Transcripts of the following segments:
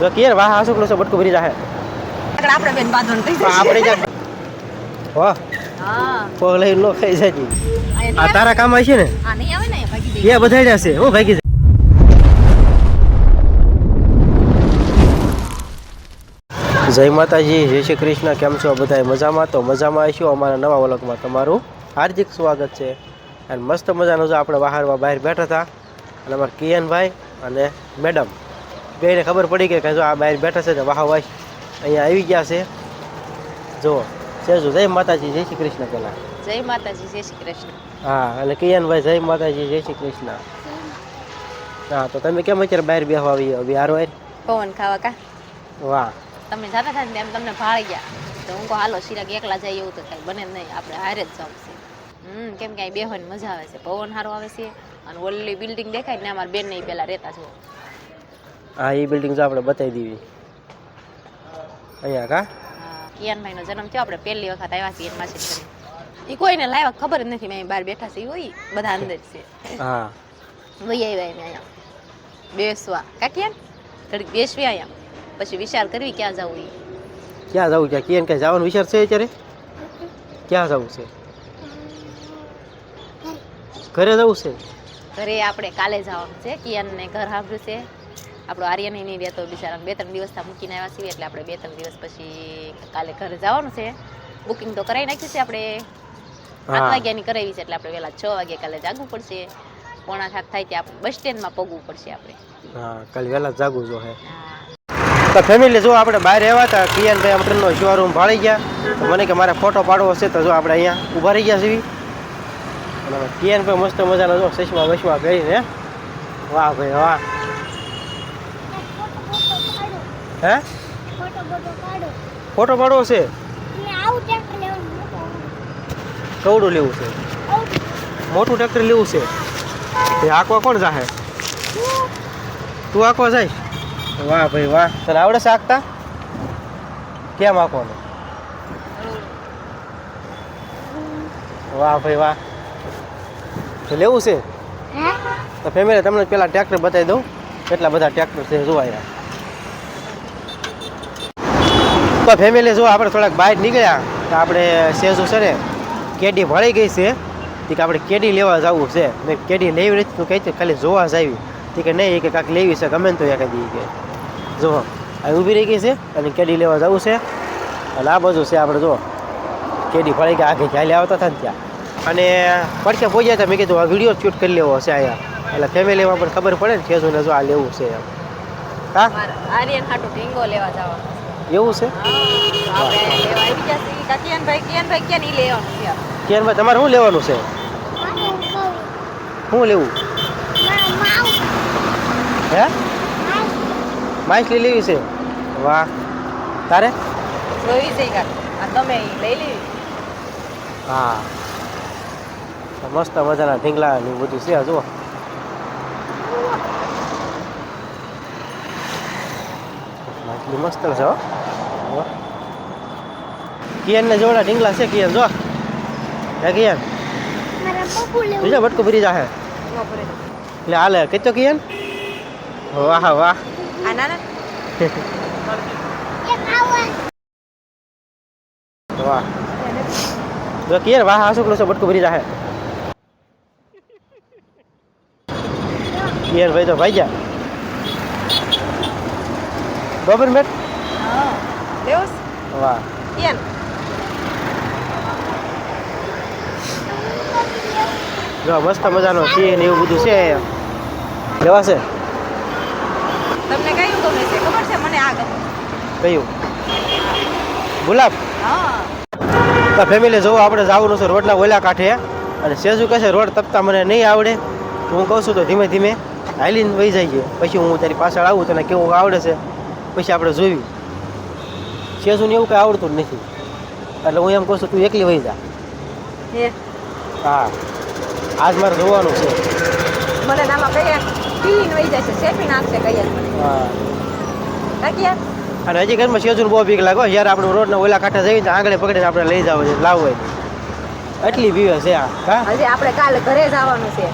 જો કે વાહ આસુક નો બટકું ભરી જાહે આપણે બેન થઈ પણ આપણે જા વાહ. હા. પગલે નો ખાઈ જાય. આ આ તારા કામ છે ને? આ નહીં આવે ને ભાગી દે એ બધાય છે. હું ભાગી જય. માતાજી જય શ્રી કૃષ્ણ. કેમ છો બધા મજામાં? તો મજામાં આવીશું અમારા નવા વલકમાં તમારું હાર્દિક સ્વાગત છે. અને મસ્ત મજાનું જો આપણે બહારમાં બહાર બેઠા હતા. અને અમારા કિયનભાઈ અને મેડમ. બેને ખબર પડી કે જો આ બહાર બેઠા છે તો વાહ વાહ અહીંયા આવી ગયા છે. જો સેજુ જય માતાજી જય શ્રી કૃષ્ણ પહેલાં જય માતાજી જય શ્રી કૃષ્ણ. હા અને કિયાનભાઈ જય માતાજી જય શ્રી કૃષ્ણ. હા તો તમે કેમ અત્યારે બહાર બેહવા આવી આવી હારો વાર પવન ખાવા કા? વાહ. તમે જાતા થાય એમ તમને ભાળી ગયા. તો હું કહું હાલો શિરાક એકલા જાય એવું તો કાંઈ બને નહીં. આપણે હારે જ જવું છે. હમ કેમ કે અહીં બેહવાની મજા આવે છે. પવન સારો આવે છે. અને ઓલી બિલ્ડિંગ દેખાય ને અમારા બેન નહીં પેલા રહેતા છો હા એ બિલ્ડિંગ જો આપણે બતાવી દેવી. અહીંયા કા? કિયાનભાઈનો જન્મ થયો. આપણે પહેલી વખત આવ્યા છીએ માસી એ કોઈને લાવ્યા ખબર જ નથી મેં બહાર બેઠા છે હોય બધા અંદર છે. હા. વહી આવ્યા એમ અહીંયા. બેસવા. કાકિયાન ઘડીક બેસવી અહીંયા. પછી વિચાર કરવી ક્યાં જવું એ ક્યાં જવું છે? કિયાન ક્યાં જવાનો વિચાર છે અત્યારે? ક્યાં જવું છે? ઘરે જવું છે? ઘરે આપણે કાલે જવાનું છે. કિયાનને ઘર સાંભળ્યું છે. આપણો આર્યન નહીં રહેતો બિચારા બે ત્રણ દિવસ મૂકીને આવ્યા છીએ એટલે આપણે બે ત્રણ દિવસ પછી કાલે ઘરે જવાનું છે. બુકિંગ તો કરાવી નાખ્યું છે આપણે. સાત. વાગ્યાની કરાવી છે એટલે આપણે વહેલા છ વાગે કાલે જાગવું પડશે. પોણા સાત થાય ત્યાં બસ સ્ટેન્ડમાં પગવું પડશે આપણે. હા કાલે વહેલા જાગવું જો હે. તો ફેમિલી જો આપણે બહાર આવ્યા હતા કિયનભાઈ અમરનો શોરૂમ ભાળી ગયા. તો મને કે મારે ફોટો પાડવો છે તો જો આપણે અહીંયા ઊભા રહી ગયા છીએ. અને કિયનભાઈ મસ્ત મજાનો જો ચશ્મા ગઈ ને વાહ ભાઈ વાહ. હે? ફોટો પાડો પાડવો છે? ને આવું ટ્રેક્ટર લેવાનું મોટો કવડું લેવું છે? મોટું ટ્રેક્ટર લેવું છે? એ આંકવા કોણ જાહે? તું આંકવા જાય? વાહ ભાઈ વાહ. તને આવડે છે આંકતા કેમ આંકવાનું વાહ ભાઈ વાહ. તો લેવું છે? તો ફેમિલી તમને પેલા ટ્રેક્ટર બતાવી દઉં. કેટલા બધા ટ્રેક્ટર છે જોવાયા તો ફેમિલી જો આપણે થોડાક બહાર નીકળ્યા તો આપણે સેજુ છે ને કેડી ભળી ગઈ છે. તે કે આપણે કેડી લેવા જવું છે. મેં કેડી લેવી નથી. તું કહી ખાલી જોવા જ આવી. તે કે, નહીં. કે કાંઈક લેવી છે, ગમે ને તો એ કહી કે, જો આ ઊભી રહી ગઈ છે અને કેડી લેવા જવું છે. અને આ બાજુ છે આપણે જો, કેડી ફળી ગઈ આગે ચાલે આવતા હતા ને ત્યાં. અને પડશે પહોંચ્યા હતા, મેં કીધું, આ વીડિયો શૂટ કરી લેવો છે અહીંયા. એટલે ફેમિલીમાં પણ ખબર પડે ને ખેજુને જો આ લેવું છે એમ. હા? આર્યન હાટું ઢીંગો લેવા જવાનું એવું છે? કિયાનભાઈ તમારે શું લેવાનું છે? શું લેવું? હે? હે લઈ લેવી છે? વાહ. તારે? જોઈ છે કાંક. આ તમે લઈ લેવી? હા. મસ્ત મજાના ઢીંગલા ને બધું છે જુઓ માછલી મસ્ત છે હો. ને જોડા ઢીંગલા છે કિયન જો. હે કિયન? મારા પપ્પુ લેવું બીજા બટકું ભરી જાહે. ન એટલે હાલે કીધો કિયન? વાહ વાહ. વાહ. જો કિયન વાહ આ છોકરો છે બટકું ભરી જાહે. કિયન ભાઈ તો ભાઈ જા બબર મેટ હા. લેવું વાહ કિયાન જો મસ્ત મજાનો છે ને એવું બધું છે લેવા છે તમને કયું ગમે છે ખબર છે મને આ ગમે કયું ગુલાબ હા તો ફેમિલી જોવો આપણે જવું છે રોડના ઓલા કાંઠે અને સેજુ કહે છે રોડ તપતા મને નહીં આવડે હું કહું છું તો ધીમે ધીમે હાલીને વહી જઈએ પછી હું તારી પાછળ આવું તને કેવું આવડે છે પછી આપણે જોયું સેજુને એવું કંઈ આવડતું જ નથી. એટલે હું એમ કહું છું તું એકલી વહી જા. હે? હા. આજ મારે જોવાનું છે. મને નામાં કહીએ પીન વહી છે શેપી નાખશે કહીએ. હા. કાકિયા અને હજી ઘરમાં સેજુને બહુ બીક લાગો જ્યારે આપણે રોડના ઓલા કાંઠે જઈએ તો આંગળે પકડીને આપણે લઈ જવા છે લાવવું હોય એટલી બીવે છે આ હા? હજી આપણે કાલે ઘરે જવાનું છે.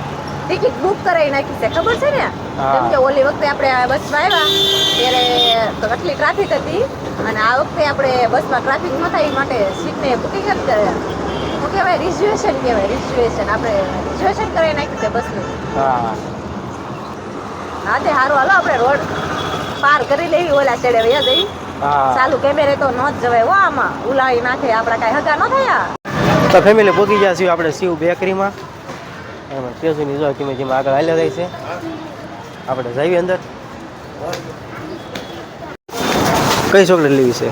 ટિકિટ બુક કરાવી નાખી છે ખબર છે ને? કેમ કે ઓલી વખતે આપણે બસમાં આવ્યા ત્યારે ટ્રાફિક હતી અને આ વખતે આપણે બસમાં ટ્રાફિક ન થાય એ માટે સીટને બુકિંગ જ કર્યા. શું કહેવાય રિઝર્વેશન કહેવાય રિઝર્વેશન આપણે રિઝર્વેશન કરાવી નાખ્યું છે બસનું હા. તે સારું હાલો આપણે રોડ પાર કરી લેવી ઓલા છેડે વયા જઈ. ચાલુ કેમેરે તો ન જ જવાય હો આમાં. ઉલાળી નાખે આપણા કાંઈ હગા ન થયા. તો ફેમિલી પૂકી ગયા છીએ આપણે શિવ બેકરીમાં એમાં કેસુની જો ધીમે ધીમે આગળ હાલ્યા જાય છે. આપણે જઈએ અંદર. કઈ ચોકલેટ લેવી છે?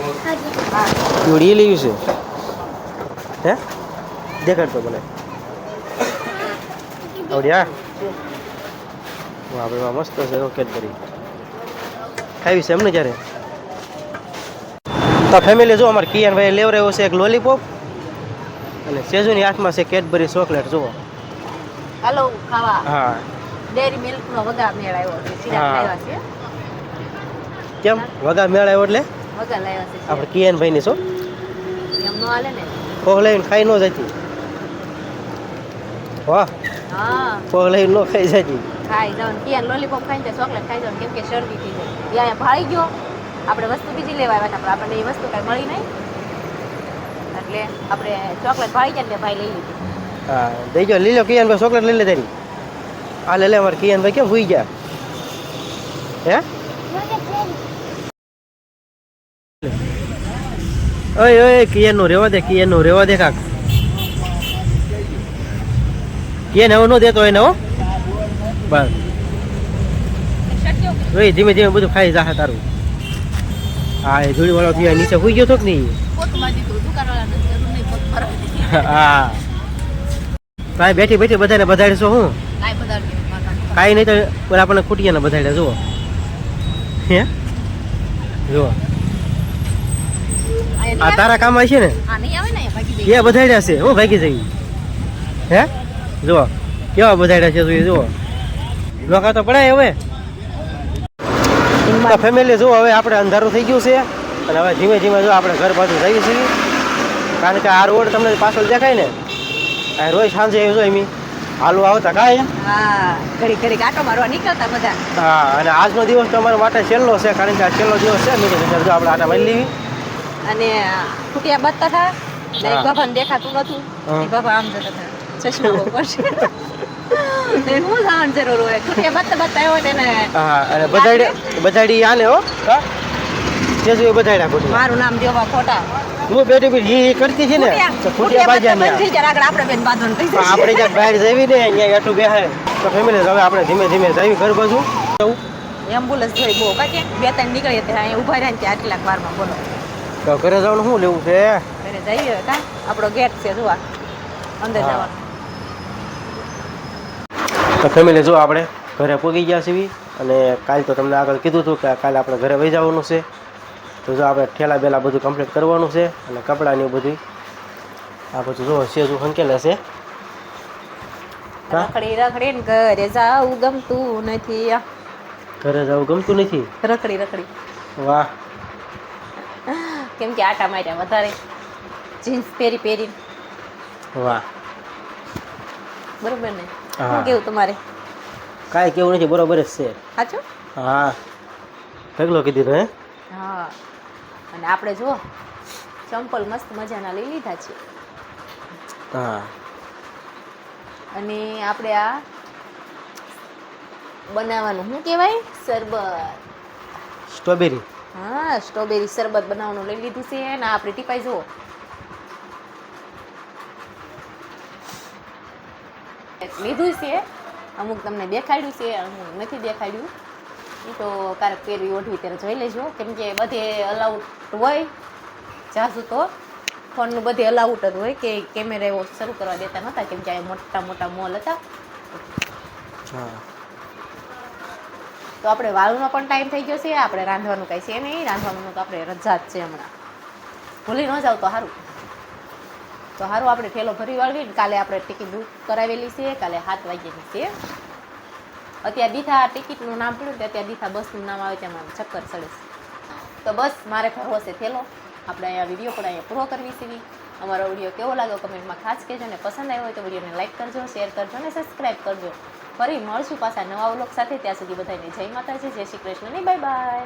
પીવડી એ લેવી છે? હે? દેખાડતો મને. આવડ્યા આપણે વાહ મસ્ત છે રોકેટ કરી. ખાવી છે એમને જ્યારે? તો ફેમિલી જો અમારે કિયાનભાઈ લેવરાયો છે એક લોલીપોપ અને સેજુની હાથમાં છે કેડબરી ચોકલેટ જુઓ. હાલો ખાવા. હા. ડેરી મિલ્કનો વગા મેળ આવ્યો છે સીધા ખાવા છે. કેમ? વગા મેળ આવ્યો એટલે? છે આપણે કિયાનભાઈની છો? એમ નો ને. ફોગ લઈને ખાઈ ન જતી. વાહ. હા. ફોગ લઈને ન ખાઈ જતી. ખાઈ જાવ કિયાન લોલીપોપ ખાઈને ચોકલેટ ખાઈ જાવ કેમ કે શરદી થઈ જાય. એ ભાળી ગયો. આપણે વસ્તુ બીજી લેવા આવ્યા હતા આપણને એ વસ્તુ કાંઈ મળી નહીં. એટલે આપણે ચોકલેટ ગયા ને એટલે ભાઈ લઈ લીધી. હા દઈ ગયો લીલો કિયાનભાઈ ચોકલેટ લઈ લે તારી આ લે લે અમારે કિયાનભાઈ કેમ ભૂઈ ગયા? હે? ઓય ઓય, કિયાનનું રેવા દે, કિયાનનું રેવા દે કાક. કિયાન હવે ન દેતો એને હો. બસ. ઓય, ધીમે ધીમે બધું ખાઈ જાહે તારું. હા એ ધૂળી વાળો ત્યાં નીચે હોઈ ગયો તો કે નહીં હા. ભાઈ બેઠી બેઠી બધાને બધાડીશો હું? કાંઈ નહીં તો આપણને ખૂટિયાને બધાડ્યા જુઓ. હે? જુઓ. આ તારા કામ છે ને? એ બધાડ્યા છે. હું ભાગી જઈ હે? જુઓ કેવા બધાડ્યા છે તું જુઓ. નોકા તો પડાય હવે. ફેમિલી જુઓ હવે આપણે અંધારું થઈ ગયું છે. અને હવે ધીમે ધીમે જો આપણે ઘર પાછું જઈએ છીએ. કારણ કે આ રોડ તમને પાછળ દેખાય ને? આ રોજ સાંજે જો એમ. હાલવા આવતા કાંઈ. હા ઘડી ઘડી આટો મારવા નીકળતા બધા. હા અને આજનો દિવસ તો અમારા માટે છેલ્લો છે કારણ કે આ છેલ્લો દિવસ છે. જો આપણે આટા મારી લેવી. અને ફૂટિયા બાજતા હતા ને. ગભન દેખાતું નતું. એ આમ જતા હતા. ચશ્મા ઉપર જરૂર હોય. ફૂટિયા બાજતા બાજતા આવ્યો ને હા અને બધાડી બધાડી આને હો. હા? મારું નામ દેવા ખોટા. હું બેટી હી કરતી ને? તો ફૂટિયા બાજા આપણે બેન જ્યાં બહાર જવી ને અહીંયા એટલું બેહાય. તો ફેમિલી હવે આપણે ધીમે ધીમે જઈ ઘર બાજુ. એમ્બ્યુલન્સ જોઈ બહુ. કાકે બે ત્રણ નીકળીએ ત્યાં. ઊભા રહ્યા ત્યાં આટલા વારમાં બોલો. તો ઘરે જવાનું શું લેવું છે? ઘરે જઈએ કા? આપણો ગેટ છે જોવા અંદર જવાનું. તો ફેમિલી જો આપણે ઘરે પહોંચી ગયા છીએ. અને કાલ તો તમને આગળ કીધું હતું કે કાલે આપણે ઘરે વહી જવાનું છે. તો જો આપણે ઠેલા બેલા બધું કમ્પ્લીટ કરવાનું છે અને કપડાની ને બધું. આ બધું જો સેજું જો છે. હશે રખડી રખડી ઘરે જાવું ગમતું નથી ઘરે જવું ગમતું નથી? રખડી રખડી. વાહ. કેમ કે આટા માર્યા વધારે. જીન્સ પહેરી પહેરી વાહ. બરોબર ને. શું કેવું તમારે? કાંઈ કેવું નથી બરોબર જ છે. સાચું? હા. ઢગલો કીધી હે? હા. અને આપણે જુઓ ચંપલ મસ્ત મજાના લઈ લીધા છે. હા. અને આપણે આ બનાવવાનું શું કહેવાય? શરબત. સ્ટ્રોબેરી. હા સ્ટ્રોબેરી શરબત બનાવવાનું લઈ લીધું છે અને આપણે ટીપાઈ જુઓ. લીધું છે. અમુક તમને દેખાડ્યું છે, અમુક નથી દેખાડ્યું. એ તો કારક પહેરવી ઓઢવી ત્યારે જોઈ લેજો. કેમ કે બધે અલાઉટ હોય જાશું તો. ફોનનું બધે અલાઉટ જ હોય કે કેમેરા એવો શરૂ કરવા દેતા નહોતા કેમ કે મોટા મોટા મોલ હતા. તો આપણે વાળવાનો પણ ટાઈમ થઈ ગયો છે આપણે રાંધવાનું કાંઈ છે નહીં, રાંધવાનું તો આપણે રજા જ છે હમણાં. ભૂલી ન જાવ તો સારું. તો સારું, આપણે ઠેલો ભરી વાળવી ને કાલે આપણે ટિકિટ બુક કરાવેલી છે, કાલે સાત વાગ્યાની છે. અત્યારે દીથા ટિકિટનું નામ પડ્યું કે અત્યારે દીથા બસનું નામ આવે તેમાં ચક્કર ચડે તો બસ, મારે ભરવો છે થેલો. આપણે અહીંયા વીડિયો પણ અહીંયા પૂરો કરવી સીવી અમારો વીડિયો કેવો લાગ્યો કમેન્ટમાં ખાસ કહેજો અને પસંદ આવ્યો હોય તો વિડીયોને લાઇક કરજો શેર કરજો અને સબસ્ક્રાઈબ કરજો. ફરી મળશું પાછા નવા વ્લોગ સાથે. ત્યાં સુધી બધાને જય માતાજી, જય શ્રી કૃષ્ણ ને બાય બાય.